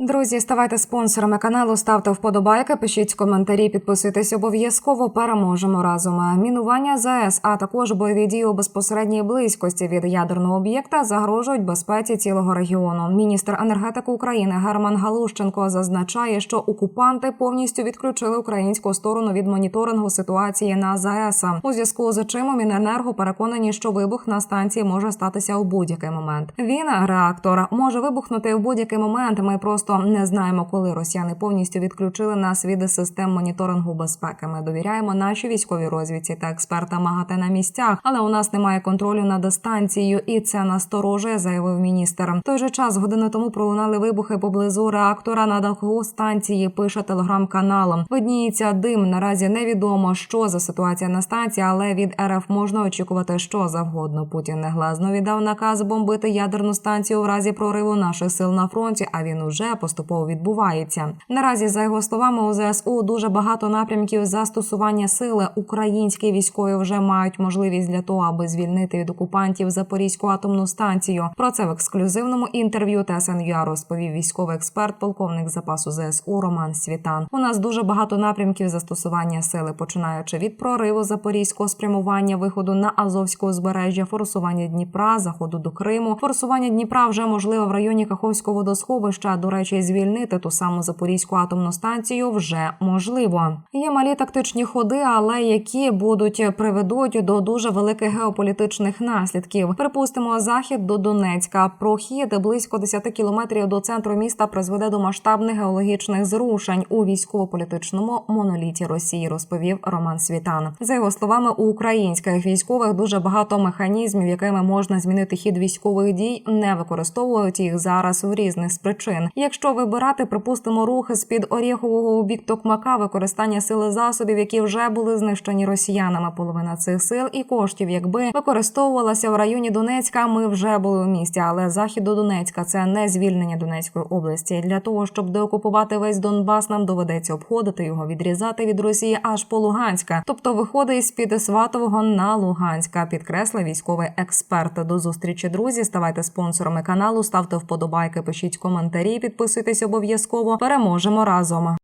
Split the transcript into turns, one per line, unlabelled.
Друзі, ставайте спонсорами каналу, ставте вподобайки, пишіть коментарі, підписуйтесь обов'язково. Переможемо разом. Мінування ЗАЕС, а також бойові дії у безпосередній близькості від ядерного об'єкта загрожують безпеці цілого регіону. Міністр енергетики України Герман Галущенко зазначає, що окупанти повністю відключили українську сторону від моніторингу ситуації на ЗАЕС. У зв'язку з чим Міненерго переконані, що вибух на станції може статися у будь-який момент. Він реактор може вибухнути в будь-який момент. Ми просто не знаємо, коли росіяни повністю відключили нас від систем моніторингу безпеки. Ми довіряємо нашій військовій розвідці та експертам МАГАТЕ на місцях, але у нас немає контролю над станцією, і це насторожує, заявив міністр. В той же час годину тому пролунали вибухи поблизу реактора на даху станції. Пише телеграм-канал. Видніється дим. Наразі невідомо, що за ситуація на станції, але від РФ можна очікувати що завгодно. Путін негласно віддав наказ бомбити ядерну станцію в разі прориву наших сил на фронті. А він уже поступово відбувається. Наразі, за його словами, у ЗСУ дуже багато напрямків застосування сили. Українські військові вже мають можливість для того, аби звільнити від окупантів Запорізьку атомну станцію. Про це в ексклюзивному інтерв'ю ТСНЮА розповів військовий експерт, полковник запасу ЗСУ Роман Світан. У нас дуже багато напрямків застосування сили, починаючи від прориву запорізького спрямування виходу на Азовське узбережжя, форсування Дніпра, заходу до Криму. Форсування Дніпра вже можливо в районі Каховського водосховища. До речі, звільнити ту саму Запорізьку атомну станцію вже можливо. Є малі тактичні ходи, але які будуть приведуть до дуже великих геополітичних наслідків. Припустимо, захід до Донецька. Прохід близько 10 кілометрів до центру міста призведе до масштабних геологічних зрушень у військово-політичному моноліті Росії, розповів Роман Світан. За його словами, у українських військових дуже багато механізмів, якими можна змінити хід військових дій, не використовують їх зараз в різних з причин. Якщо вибирати, припустимо, рухи з під Орєхового у бік Токмака, використання сили засобів, які вже були знищені росіянами, половина цих сил і коштів, якби використовувалася в районі Донецька, ми вже були у місті. Але захід до Донецька це не звільнення Донецької області. Для того щоб деокупувати весь Донбас, нам доведеться обходити його, відрізати від Росії аж по Луганська, тобто виходить з під Сватового на Луганська. Підкреслив військовий експерт. До зустрічі, друзі. Ставайте спонсорами каналу, ставте вподобайки, пишіть коментарі, підписуйтесь обов'язково. Переможемо разом.